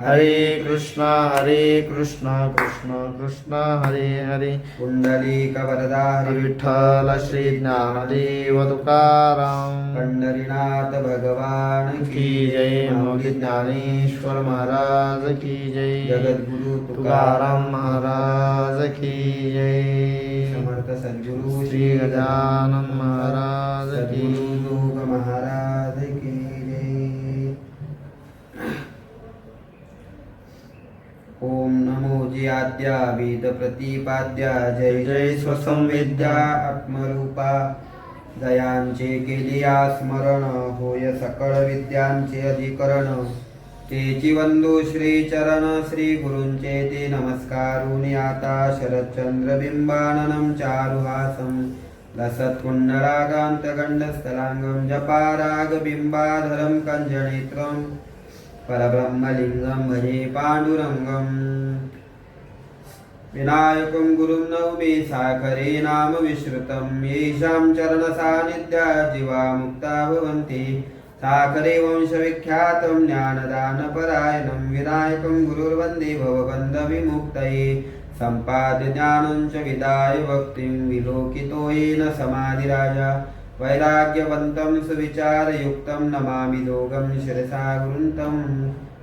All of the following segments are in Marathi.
हरे कृष्ण हरे कृष्ण कृष्ण कृष्ण हरे हरे। पुंडलिक वरदा हरे विठ्ठल श्री ज्ञानदेव तुकाराम पंढरीनाथ भगवान की जय मोदी ज्ञानेश्वर महाराज की जय। जगद्गुरु तुकाराम महाराज की जय। समर्थ सद्गुरु श्री गजानन महाराज की ओम नमो जियाद्या वेद प्रतिपाद्या जय जय स्वसंवेद्या आत्मरूपा। दयांचे केलिया स्मरण होय सकळ विद्यांचे अधिकरण। तेची वंदू श्री चरण श्री गुरुंचे ते नमस्कारून आता शरच्चंद्र बिंबाननं चारुहासं लसत् कुण्डलागान्त गण्डस्थलाङ्गं जपाराग बिंबाधरं कञ्जनेत्रं परब्रह्मलिङ्गं भजे पाण्डुरङ्गम्। विनायकं गुरुं नौमि साखरे नाम विश्रुतं। येषां चरणसान्निध्या जीवा मुक्ता भवन्ति। साकरे वंशविख्यातं ज्ञानदानपरायणं। विनायकं गुरुर्वन्दे भवबन्धविमुक्तये। सम्पाद्य ज्ञानं च विदाय भक्तिं। विलोकितो येन समाधिराजा। वैराग्यवन्तं सुविचारयुक्तं नमामि लोकं शिरसा गुरुन्तं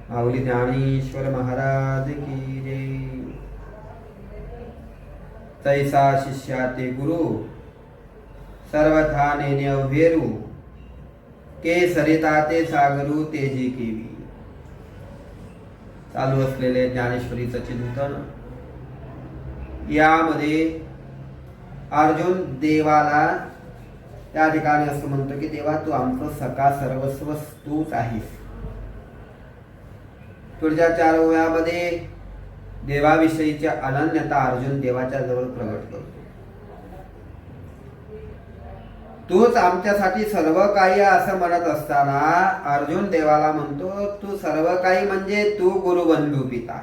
माऊली ज्ञानेश्वर महाराज की जय। तैसा शिष्या ते गुरु, सर्वथा नेने अव्हेरू के सरिता ते सागरू तेज़ी केवी। चालू असलेले ज्ञानेश्वरीचं चिंतन यामध्ये अर्जुन देवाला त्या ठिकाणी असं म्हणतो की देवा तू आमचं सका सर्वस्व तूच आहेस. पुढच्या चार ओव्यामध्ये देवाविषयीची अनन्यता अर्जुन देवाच्या जवळ प्रगट करतो. तूच आमच्यासाठी सर्व काही असं म्हणत असताना अर्जुन देवाला म्हणतो तू सर्व काही म्हणजे तू गुरुबंधू पिता.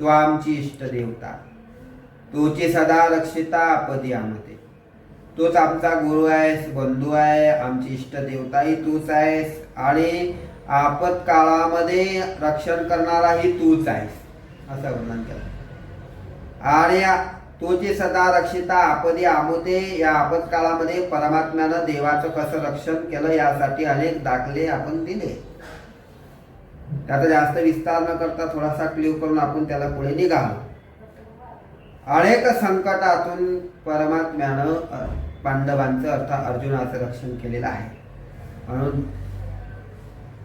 तू आमची इष्ट देवता तुची सदा रक्षिता आपदी आमते. तूच आमचा गुरु आहेस बंधू आहे आमची इष्ट देवताही तूच आहेस आणि आपत काळामध्ये रक्षण करणाराही तूच आहेस असं वर्णन केलं. आणि या- तुझी सदा रक्षिता आपदी आमुते या आपत्काळामध्ये परमात्म्यानं देवाचं कसं रक्षण केलं यासाठी अनेक दाखले आपण दिले. त्याचा जास्त विस्तार न करता थोडासा क्लिव करून आपण त्याला पुढे निघालो. अनेक संकटातून परमात्म्यानं पांडवांचं अर्थात अर्जुनाचं रक्षण केलेलं आहे. म्हणून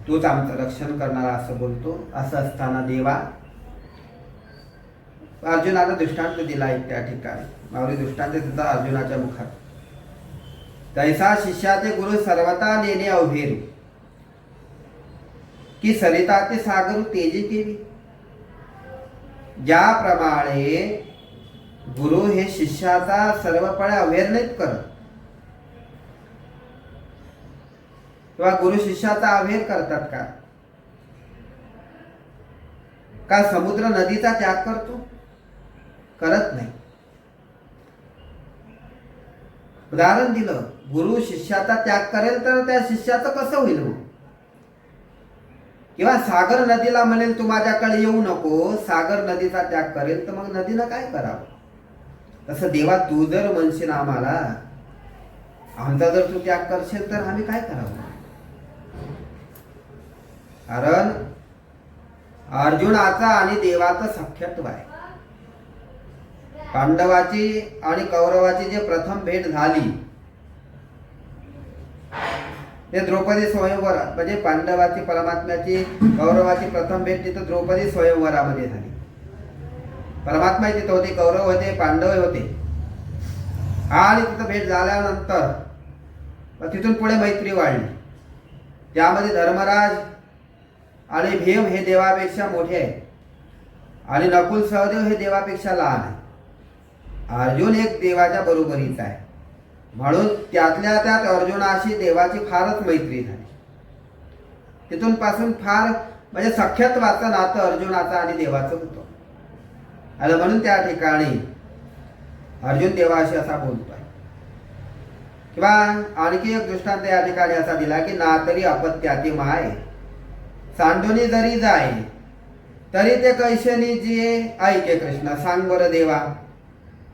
तोच आमचं रक्षण करणारा असं बोलतो. असं असताना देवा अर्जुनाला दृष्टांत दिला आहे त्या ठिकाणी. माऊली दृष्टांत देतात अर्जुनाच्या मुखात. तैसा शिष्याचे गुरु सर्वता नेणे अवघेरू की सरिता ते सागर तेजी केली ज्याप्रमाणे गुरु हे शिष्याचा सर्वपणे अवेअर नाहीत करत. किंवा गुरु शिष्याचा अवेअर करतात का? का समुद्र नदीचा त्याग करतो? करत नाही. उदाहरण दिलं गुरु शिष्याचा त्याग करेल तर त्या शिष्याचं कसं होईल मग किंवा सागर नदीला म्हणेल तू माझ्याकडे येऊ नको सागर नदीचा त्याग करेल तर मग नदीनं काय करावं? तसं देवा तू जर म्हणशील आम्हाला आमचा जर तू त्याग करशील तर आम्ही काय करावं? कारण अर्जुनाचा आणि देवाचं सख्यत्व आहे. पांडवाची आणि कौरवाची जे प्रथम भेट झाली ते द्रौपदी स्वयंवर म्हणजे पांडवाची परमात्म्याची कौरवाची प्रथम भेट तिथं द्रौपदी स्वयंवरामध्ये झाली. परमात्मा तिथं होते कौरव होते पांडव होते. आणि तिथं भेट झाल्यानंतर तिथून पुढे मैत्री वाढली. त्यामध्ये धर्मराज आणि भीम हे देवापेक्षा मोठे आहेत. आणि नकुल सहदेव हे देवापेक्षा लहान आहे अर्जुन एक देवाच्या बरोबरीचा आहे. म्हणून त्यातल्या त्यात अर्जुनाशी देवाची फारच मैत्री झाली. तिथून पासून फार म्हणजे सख्यत्वाचं नातं अर्जुनाचं आणि देवाचं होतं. आणि म्हणून त्या ठिकाणी अर्जुन देवाशी असा बोलतो आहे किंवा आणखी एक दृष्टांत या ठिकाणी असा दिला की ना तरी अपत्याती माय. सांडोनी जरी जाय तरी ते कैशनी जे ऐके कृष्ण सांग बरं देवा.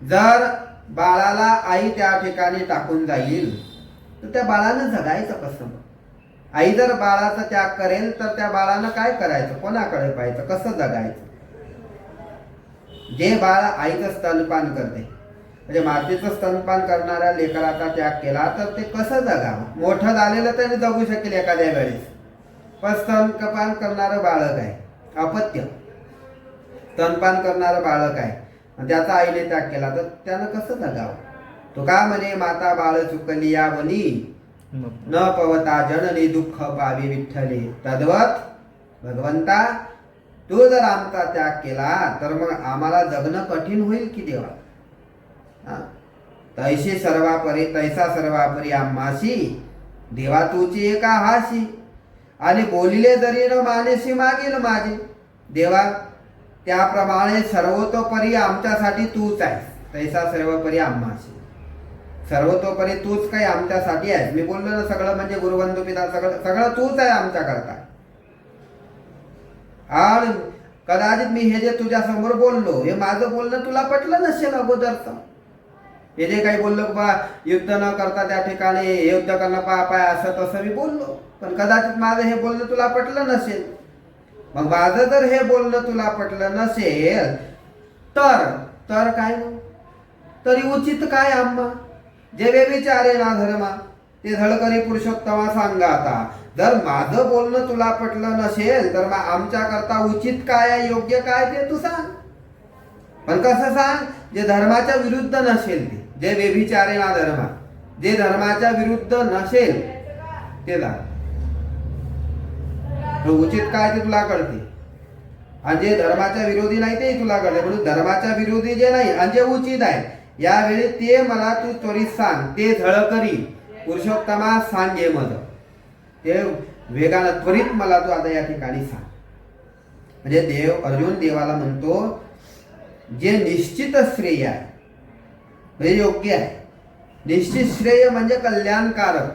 जर बाळाला आई त्या ठिकाणी टाकून जाईल तर त्या बाळानं जगायचं कसं आई जर बाळाचा त्याग करेल तर त्या बाळानं काय करायचं? कोणाकडे पाहायचं? कसं जगायचं? जे बाळ आईचं स्तनपान करते म्हणजे मातेचं स्तनपान करणाऱ्या लेकराचा त्याग केला तर ते कसं जगावं? मोठं झालेलं तरी जगू शकेल एखाद्या वेळेस. पण स्तनपान करणारं बाळक आहे अपत्य. स्तनपान करणारं बाळक आहे त्याचा आईने त्याग केला तर त्यानं कसं जगावं? तो का म्हणे माता बाळ चुकली या वनी न पवता जननी दुःख पावी विठ्ठले. तद्वत भगवंता तू जर आमचा त्याग केला तर मग आम्हाला जगणं कठीण होईल की देवा? हा? तैशी सर्वापरी तैसा सर्वापरी आम्हाशी देवा तुची एका हाशी आणि बोलिले जरी न मानेशी मागील माझे. देवा त्याप्रमाणे सर्वतोपरी आमच्यासाठी तूच आहेस. तैसा सर्वपरी आम्हाशी सर्वतोपरी तूच काही आमच्यासाठी आहेस. मी बोललो ना सगळं म्हणजे गुरुबंधू पिता सगळं सगळं तूच आहे आमच्याकरता. आणि कदाचित मी हे जे तुझ्या समोर बोललो हे माझं बोलणं तुला पटलं नसेल अगोदरचं. हे जे काही बोललो बा युद्ध न करता त्या ठिकाणी हे युद्ध करणं पाप आहे असं तसं मी बोललो. पण कदाचित माझं हे बोलणं तुला पटलं नसेल. मग माझं जर हे बोलणं तुला पटलं नसेल तर तर काय मग? तरी उचित काय आम्हा? जे व्यभिचारे ना धर्मा ते धडकरी पुरुषोत्तमा सांगा आता. जर माझं बोलणं तुला पटलं नसेल तर मग आमच्या करता उचित काय आहे योग्य काय ते तू सांग. पण कसं सांग? जे धर्माच्या विरुद्ध नसेल ते जे व्यभिचारे ना धर्मा. जे धर्माच्या विरुद्ध नसेल ते सांग उचित काय ते तुला कळते. आणि जे धर्माच्या विरोधी नाही ते तुला कळते. म्हणून धर्माच्या विरोधी जे नाही आणि जे उचित आहे यावेळी ते मला तू त्वरित सांग. ते झळकरी. पुरुषोत्तमा सांगे मद ते वेगानं त्वरित मला तो आता या ठिकाणी सांग. म्हणजे देव अर्जुन देवाला म्हणतो, जे निश्चित श्रेय आहे, म्हणजे योग्य आहे. निश्चित श्रेय म्हणजे कल्याणकारक.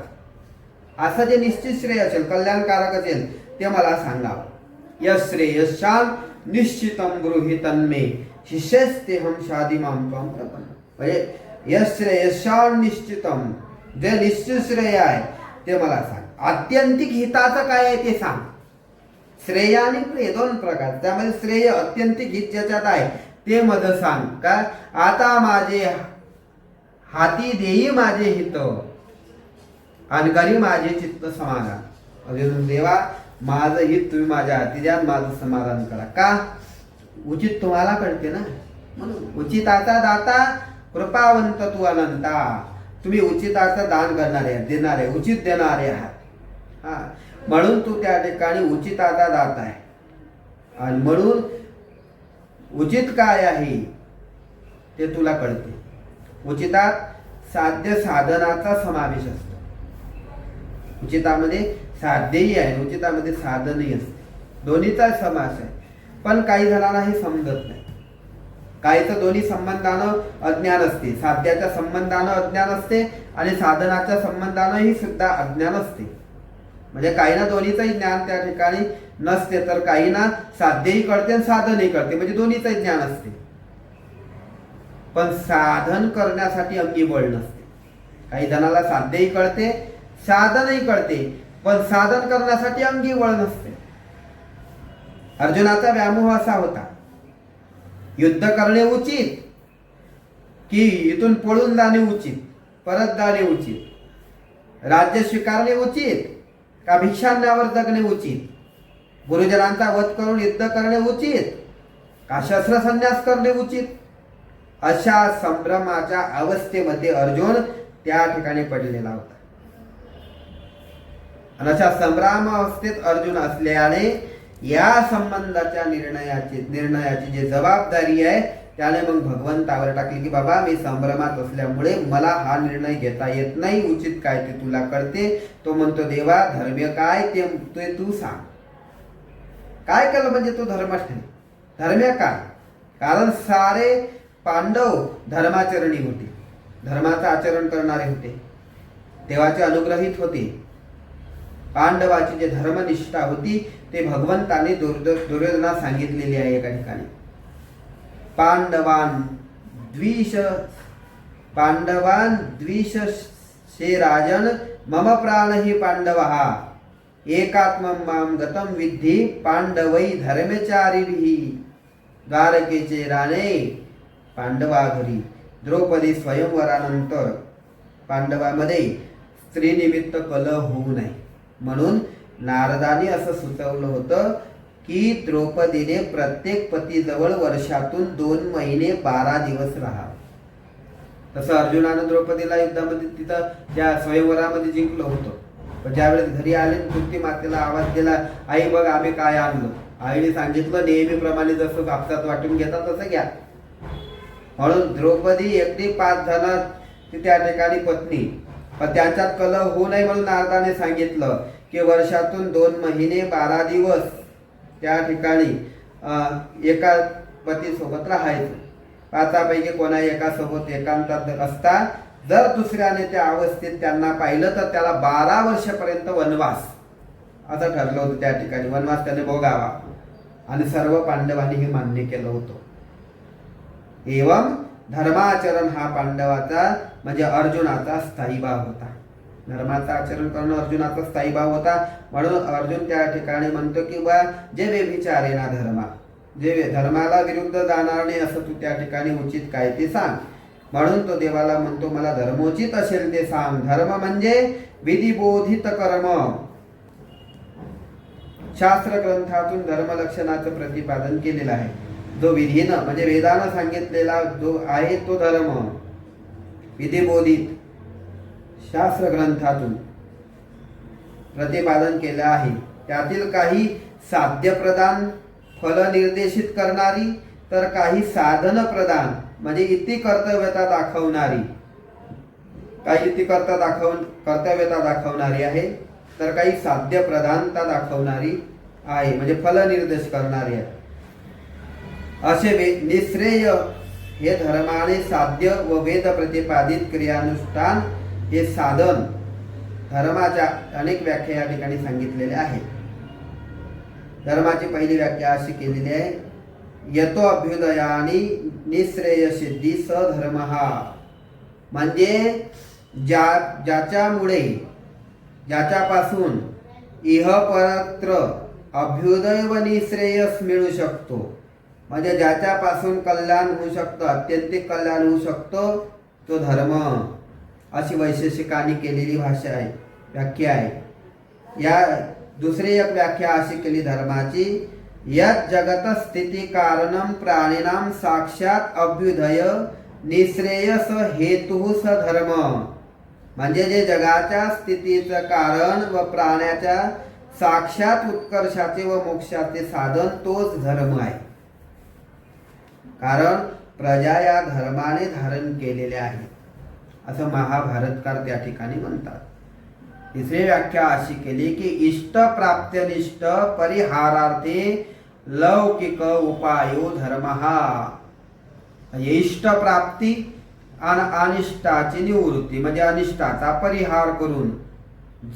असं जे निश्चित श्रेय असेल कल्याणकारक असेल ते मला सांगावं. यश्रेयशान निश्चितम गृहीतन मे शिष्यस्तेहम शादी माम प्रपन्न. म्हणजे यश्रेयशान निश्चितम जे निश्चित श्रेय आहे, ते मला सांग. आत्यंतिक हिताचं काय आहे ते सांग. श्रेय आणि प्रिय दोन प्रकार. त्यामध्ये श्रेय अत्यंतिक हित ज्याच्यात आहे ते मध सांग. का? आता माझे हाती देई माझे हित आणि करी माझे चित्त समाधान. अजून देवा माझं हित तुम्ही माझ्या हाती द्या माझं समाधान करा. का? उचित तुम्हाला कळते ना? म्हणून उचिताचा दाता कृपावंत तू अनंता. तुम्ही उचिताचं दान करणारे देणारे उचित देणारे आहात. हा. म्हणून तू त्या ठिकाणी उचिता आता जात आहे. आणि म्हणून उचित काय आहे ते तुला कळते. उचितात साध्य साधनाचा समावेश असतो. उचितामध्ये साध्यही आहे उचितामध्ये साधनही असते. दोन्हीचा समास आहे. पण काही जणांना हे समजत नाही. काहीचं दोन्ही संबंधानं अज्ञान असते. साध्याच्या संबंधानं अज्ञान असते आणि साधनाच्या संबंधानंही सुद्धा अज्ञान असते. म्हणजे काहींना दोन्हीचंही ज्ञान त्या ठिकाणी नसते तर काहींना साध्यही कळते आणि साधनही कळते म्हणजे दोन्हीचंही ज्ञान असते. पण साधन करण्यासाठी अंगी बळ नसते. काही जणाला साध्यही कळते साधनही कळते पण साधन करण्यासाठी अंगी वळ नसते. अर्जुनाचा व्यामोह असा होता. युद्ध करणे उचित की इथून पळून जाणे उचित परत जाणे उचित? राज्य स्वीकारणे उचित? का भिक्षान्यावर जगणे उचित? गुरुजनांचा वध करून युद्ध करणे उचित? का शस्त्रसन्यास करणे उचित? अशा संभ्रमाच्या अवस्थेमध्ये अर्जुन त्या ठिकाणी पडलेला होता. आणि अशा संभ्राम अवस्थेत अर्जुन असल्याने या संबंधाच्या निर्णयाची निर्णयाची जी जबाबदारी आहे त्याने मग भगवंतावर टाकली की बाबा मी संभ्रमात असल्यामुळे मला हा निर्णय घेता येत नाही. उचित काय ते तुला कळते. तो म्हणतो देवा धर्म काय ते ते तू सांग. काय केलं म्हणजे तो धर्माच नाही धर्म काय? कारण सारे पांडव धर्माचरणी होते. धर्माचं आचरण करणारे होते. देवाचे अनुग्रहित होते. पांडवाची जे धर्मनिष्ठा होती ते भगवंताने दुर्द दुर्योधनास सांगितलेली आहे एका ठिकाणी. पांडवान द्विष पांडवान द्विष से राजन मम प्राण ही पांडव। एकात्म माम गतम विद्धि पांडवै धर्मचारी द्वारकेचे राणे पांडवा घरी द्रौपदी स्वयंवरानंतर पांडवामध्ये स्त्रीनिमित्त कलह होऊ नये। म्हणून नारदाने असं सुचवलं होतं की द्रौपदीने प्रत्येक पतीजवळ वर्षातून दोन महिने बारा दिवस राहा. तसं अर्जुनानं द्रौपदीला युद्धामध्ये तिथं त्या स्वयंवरामध्ये जिंकलं होतं. पण ज्यावेळेस घरी आले तृप्ती मातेला आवाज दिला आई बघ आम्ही काय आणलं? आईने सांगितलं नेहमीप्रमाणे जसं कापसात वाटून घेतात तसं घ्या. म्हणून द्रौपदी एकटी पाच झाला ती त्या ठिकाणी पत्नी. पण त्यांच्यात कलह होऊ नये म्हणून नारदाने सांगितलं की वर्षातून दोन महिने बारा दिवस. त्या ठिकाणी एका पतीसोबत राहायचं. पाचापैकी कोणा एकासोबत एकांतात असता जर दुसऱ्याने त्या अवस्थेत त्यांना पाहिलं तर त्याला बारा वर्षापर्यंत वनवास. असं ठरलं होतं त्या ठिकाणी. वनवास त्याने भोगावा. आणि सर्व पांडवांनी हे मान्य केलं होतं. एवम धर्माचरण हा पांडवाचा म्हणजे अर्जुनाचा स्थायीभाव होता. धर्माचं आचरण करणं अर्जुनाचा स्थायी भाव होता. म्हणून अर्जुन त्या ठिकाणी म्हणतो की बा जे व्यभिचारे ना धर्मा जे धर्माला विरुद्ध जाणार नाही असं तू त्या ठिकाणी उचित काय ते सांग. म्हणून तो देवाला म्हणतो मला धर्मोचित असेल ते सांग. धर्म म्हणजे विधिबोधित कर्म. शास्त्र ग्रंथातून धर्मलक्षणाचं प्रतिपादन केलेलं आहे. जो विधीनं म्हणजे वेदानं सांगितलेला जो आहे तो धर्म. विधिबोधित. शास्त्र ग्रंथातून प्रतिपादन केलं आहे. त्यातील काही साध्य प्रदान करणारी तर काही साधन प्रदान म्हणजे इति कर्तव्यता दाखवणारी. काही इति कर्ता दाखव कर्तव्यता दाखवणारी आहे तर काही साध्य प्रधानता दाखवणारी आहे म्हणजे फलनिर्देश करणारी आहे. असे वे निश्रेय हे धर्माने साध्य व वेद प्रतिपादित क्रियानुष्ठान हे साधन धर्माच्या अनेक व्याख्या या ठिकाणी सांगितलेल्या आहेत. धर्माची पहिली व्याख्या अशी केलेली आहे यतो अभ्युदयानी निश्रेय सिद्धी सधर्म हा म्हणजे ज्या ज्याच्यामुळे ज्याच्यापासून इह परत्र अभ्युदय व निश्रेयस मिळू शकतो. म्हणजे ज्याच्यापासून कल्याण होऊ शकतं अत्यंतिक कल्याण होऊ शकतो तो धर्म. अशी वैशेषिकांनी केलेली भाषा आहे व्याख्या आहे. या दुसरी एक व्याख्या अशी केली धर्माची यत जगत स्थिती कारणम प्राणिनाम साक्षात अभ्युदय निश्रेयस हेतु स धर्म. म्हणजे जे जगाच्या स्थितीचं कारण व प्राण्याच्या साक्षात उत्कर्षाचे व मोक्षाचे साधन तोच धर्म आहे. कारण प्रजा या धर्माने धारण केलेले आहे असं महाभारतकार त्या ठिकाणी म्हणतात. तिसरी व्याख्या अशी केली की इष्ट प्राप्त्यनिष्ठ परिहारार्थे लौकिक उपायो धर्म हा म्हणजे इष्ट प्राप्ती आणि अनिष्टाची निवृत्ती म्हणजे अनिष्टाचा परिहार करून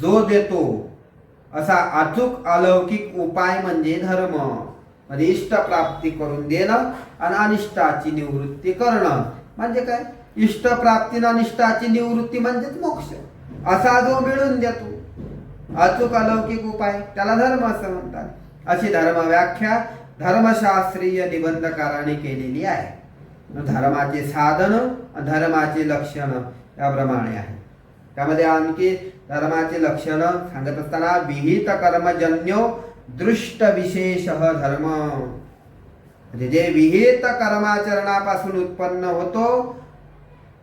जो देतो असा अचूक अलौकिक उपाय म्हणजे धर्म. म्हणजे इष्ट प्राप्ती करून देणं आणि अनिष्टाची निवृत्ती करणं. म्हणजे काय? इष्ट प्राप्तीना निष्ठाची निवृत्ती म्हणजेच मोक्ष. असा जो मिळून देतो. अचूक अलौकिक उपाय त्याला धर्म असं म्हणतात. अशी धर्म व्याख्या धर्मशास्त्रीय निबंधकाराने केलेली आहे. धर्माचे साधन धर्माचे लक्षण याप्रमाणे आहे. त्यामध्ये आणखी धर्माचे लक्षण सांगत असताना विहित कर्मजन्यो दृष्ट विशेष धर्म. म्हणजे जे विहित कर्माचरणापासून उत्पन्न होतो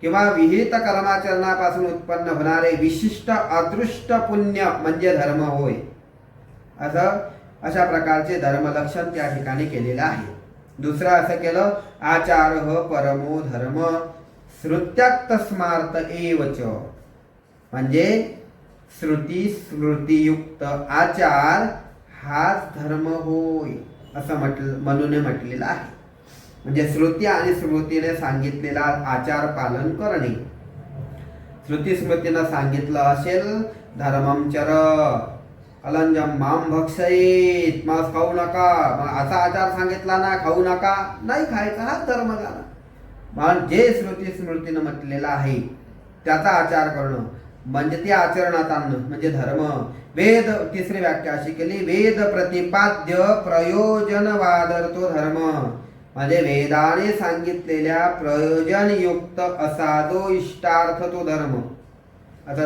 किंवा विहित कर्माचरणापासून उत्पन्न होणारे विशिष्ट अदृष्ट पुण्य म्हणजे धर्म होय. असं अशा प्रकारचे धर्मलक्षण त्या ठिकाणी केलेलं आहे. दुसरं असं केलं आचार परमो धर्म श्रुत्याक्त स्मार्त एवच. म्हणजे श्रुती स्मृतीयुक्त आचार हाच धर्म होय असं म्हटलं म्हणून म्हटलेलं आहे. म्हणजे श्रुती आणि स्मृतीने सांगितलेला आचार पालन करणे. श्रुती स्मृतीनं सांगितलं असेल धर्मम चर अलंजम माम भक्षयित मांस खाऊ नका. मग असा आचार सांगितला ना खाऊ नका नाही खायचा हा धर्म झाला म्हणून जे श्रुती स्मृतीनं म्हटलेलं आहे त्याचा आचार करणं म्हणजे ते आचरणात आणणं म्हणजे धर्म. वेद तिसरी व्याख्या अशी केली वेद प्रतिपाद्य प्रयोजनवादर तो धर्म. म्हणजे वेदाने सांगितलेल्या प्रयोजनयुक्त असा जो इष्टार्थ तो धर्म. आता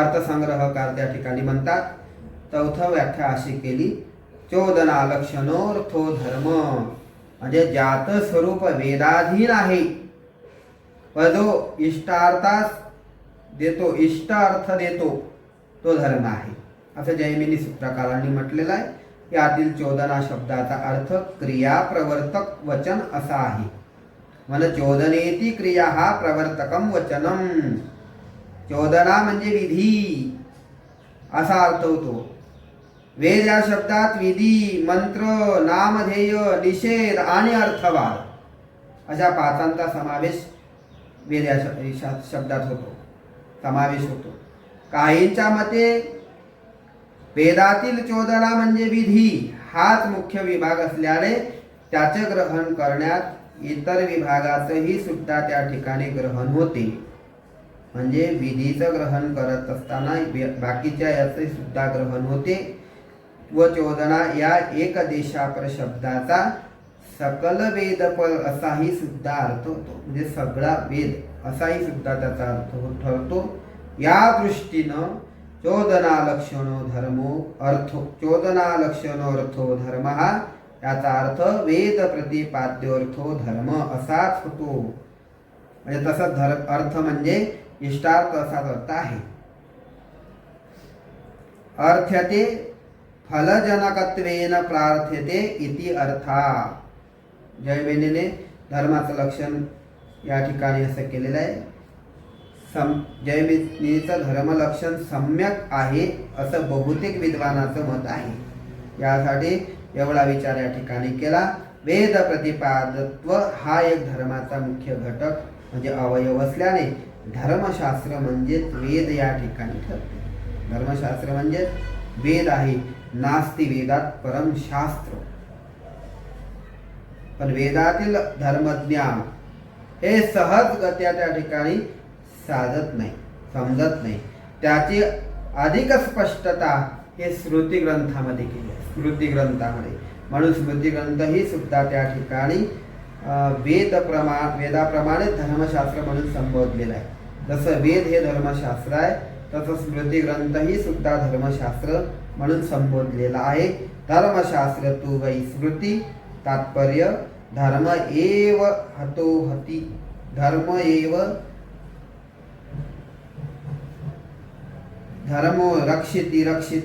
अर्थसंग्रहकार त्या ठिकाणी म्हणतात चौथं व्याख्या अशी केली चोदना लक्षणोर्थो धर्म. म्हणजे जात स्वरूप वेदाधीन आहे व जो इष्टार्थास देतो इष्ट अर्थ देतो तो धर्म आहे. असं जैमिनी सूत्रकारांनी म्हटलेलं आहे. यातील चोदना शब्दाचा अर्थ क्रिया प्रवर्तक वचन असा आहे. मन चोदनेती क्रिया हा प्रवर्तकम वचनम चोदना म्हणजे विधी असा अर्थ होतो. वेद या शब्दात विधी मंत्र नामधेय निषेध आणि अर्थवाद अशा पाचांचा समावेश वेद या शब्दात होतो. समावेश होतो. काहींच्या मते वेदातील चोदना म्हणजे विधी हाच मुख्य विभाग असल्याने त्याचे ग्रहण करण्यात इतर विभागाचंही सुद्धा त्या ठिकाणी ग्रहण होते. म्हणजे विधीचं ग्रहण करत असताना बाकीच्या याचे सुद्धा ग्रहण होते. व चोदना या एक देशापर शब्दाचा सकल वेदपर असाही सुद्धा अर्थ होतो. म्हणजे सगळा वेद असाही सुद्धा त्याचा अर्थ ठरतो. या दृष्टीनं चोदना लक्षणो धर्मो अर्थो चोदना लक्षणो अर्थो धर्म हा याचा अर्थ वेद प्रतिपाद्योर्थो धर्म असाच होतो. म्हणजे तसं धर्म अर्थ म्हणजे इष्टार्थ असाच अर्थ आहे. अर्थ्यते फलजनकत्वेन प्रार्थ्यते इति अर्था. जयवेनीने धर्माचं लक्षण या ठिकाणी असं केलेलं आहे. सम जयमिनीचं धर्मलक्षण सम्यक आहे असं बहुतेक विद्वानाचं मत आहे. यासाठी एवढा विचार या ठिकाणी केला. वेद प्रतिपादत्व हा एक धर्माचा मुख्य घटक म्हणजे अवयव असल्याने धर्मशास्त्र म्हणजेच वेद या ठिकाणी ठरते. धर्मशास्त्र म्हणजेच वेद आहे नास्ती वेदात परमशास्त्र पण वेदातील धर्मज्ञान हे सहजगत्या त्या ठिकाणी साधत नाही समजत नाही. त्याची अधिक स्पष्टता हे स्मृती ग्रंथामध्ये केली आहे. स्मृती ग्रंथामध्ये म्हणून स्मृती ग्रंथ ही सुद्धा त्या ठिकाणी वेद प्रमाण वेदाप्रमाणे धर्मशास्त्र म्हणून संबोधलेलं आहे. जसं वेद हे धर्मशास्त्र आहे तसं स्मृती ग्रंथ ही सुद्धा धर्मशास्त्र म्हणून संबोधलेला आहे. धर्मशास्त्र तू वै स्मृती तात्पर्य धर्म एव हतो हती. धर्म एव धर्मो रक्षिती रक्षित।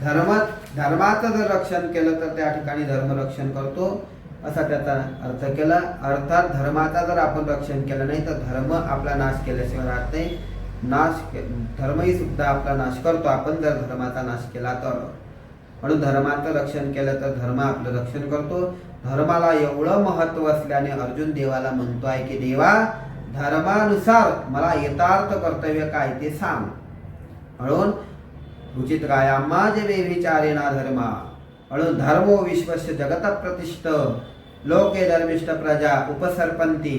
धर्म धर्माचं जर रक्षण केलं तर त्या ठिकाणी धर्म रक्षण करतो असा त्याचा अर्थ केला. अर्थात धर्माचा जर आपण रक्षण केलं नाही तर धर्म आपला नाश केल्याशिवाय राहत नाही. नाश के- धर्मही सुद्धा आपला नाश करतो. आपण जर धर्माचा नाश केला तर. म्हणून धर्माचं रक्षण केलं तर धर्म आपलं रक्षण करतो. धर्माला एवढं महत्त्व असल्याने अर्जुन देवाला म्हणतो आहे की देवा धर्मानुसार मला यथार्थ कर्तव्य काय ते सांग. म्हणून उचित गाया माझे वे विचारेना धर्मा। म्हणून धर्मो विश्वस्य जगत प्रतिष्ठ। लोके धर्मिष्ठ प्रजा उपसर्पंती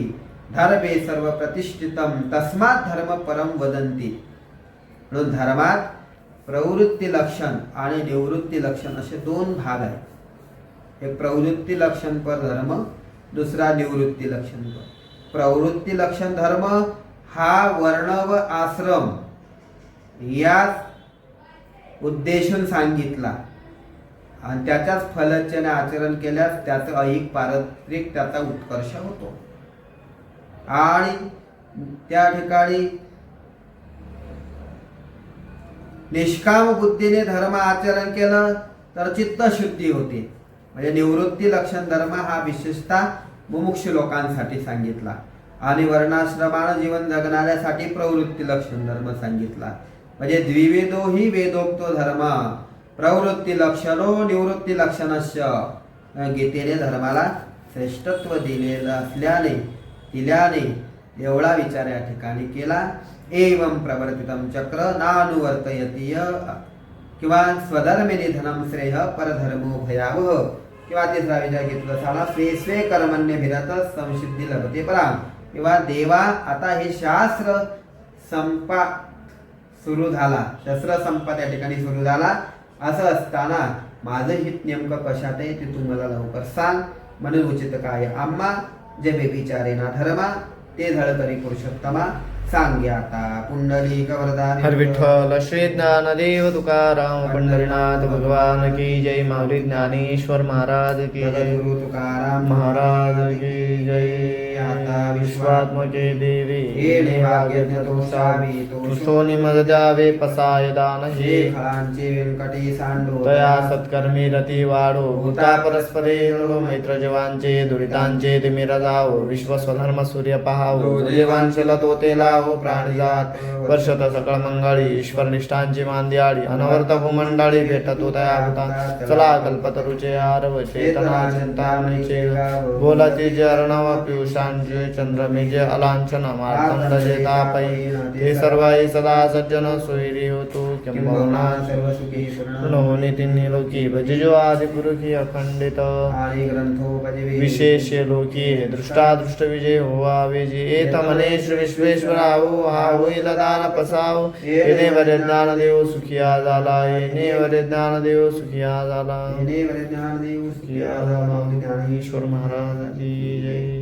धर्मे सर्व प्रतिष्ठितम तस्मात धर्म परम वदंती म्हणून धर्मात प्रवृत्ती लक्षण आणि निवृत्ती लक्षण असे दोन भाग आहेत। एक प्रवृत्ती लक्षण पर धर्म दुसरा निवृत्ती लक्षण पर। प्रवृत्ती लक्षण धर्म हा वर्ण व आश्रम। या उद्देशून सांगितला. आणि त्याच्याच फलचने आचरण केल्यास त्याचं ऐक पारंपरिक त्याचा उत्कर्ष होतो. आणि त्या ठिकाणी निष्काम बुद्धीने धर्म आचरण केलं तर चित्त शुद्धी होते. म्हणजे निवृत्ती लक्षण धर्म हा विशेषतः मुमुक्ष लोकांसाठी सांगितला. आणि वर्णाश्रमानं जीवन जगणाऱ्यासाठी प्रवृत्ती लक्षण धर्म सांगितला. म्हणजे द्विवेदो ही वेदोक्तो धर्म प्रवृत्ती लक्षणो निवृत्ती लक्षणस्य. गीतेने धर्माला श्रेष्ठत्व दिलेलं असल्याने दिल्याने एवढा विचार या ठिकाणी केला. एवं प्रवर्तितम चक्र नानुवर्तयतीय किंवा स्वधर्मे निधनम श्रेय परधर्मो भयावह. किंवा तिसरा विचार घेतला झाला स्वे स्वे कर्मण्य भिरत संसिद्धी लभते परा किंवा देवा आता हे शास्त्र संपा सुरू झाला. शस्त्र संपा त्या ठिकाणी सुरू झाला. असं असताना माझं हित नेमकं कशात आहे ते तू मला लवकर सांग. म्हणून उचित काय? आम्हा जे बेबिचारे ना धर्मा ते धड करी पुरुषोत्तमा. सांगे आता पुंडली कवरदारी हर विठ्ठल श्री ज्ञानदेव तुकाराम पंढरीनाथ भगवान की जय. माऊली ज्ञानेश्वर महाराज की जय गुरु तुकाराम महाराज की जय. आता विश्वात्मके देवी। येणे भाग्य तो सावी तो सोनी मज द्यावे पसाय दान हे फळांचे व्यंकटी सांडो। तया सत्कर्मी रती वाढो भूता परस्परे मैत्र जवांचे दुरितांचे ते मिरा जावो विश्व स्वधर्म सूर्य पहावो देवांचे लतो ते लावो प्राणी जात वर्षत सकळ मंगळी। ईश्वर निष्ठांची मांदियाळी अनवर्त भूमंडळी भेटतो तया भूता चला कल्पतरुचे आरव चेतना चिंतामणीचे बोलाचे जे अर्णव पियुषांचे चंद्र मेजे अलांछन मार्तंड जे तापै हे सर्वाई सदा सज्जन सोयरी होतो किंबहुना सर्व सुखी पूर्ण नो नितीन लोकी भजजो आदि पुरुषी अखंडित आणि ग्रंथोपदेवी विशेष लोकी दृष्टादृष्ट विजय होवावे जे एत मने श्री विश्वेश्वरावो हा होईल दान पसाव येणे वरे ज्ञानदेव सुखिया झाला येणे वरे ज्ञानदेव सुखिया झाला येणे वरे ज्ञानदेव सुखिया झाला ज्ञानेश्वर महाराज की जय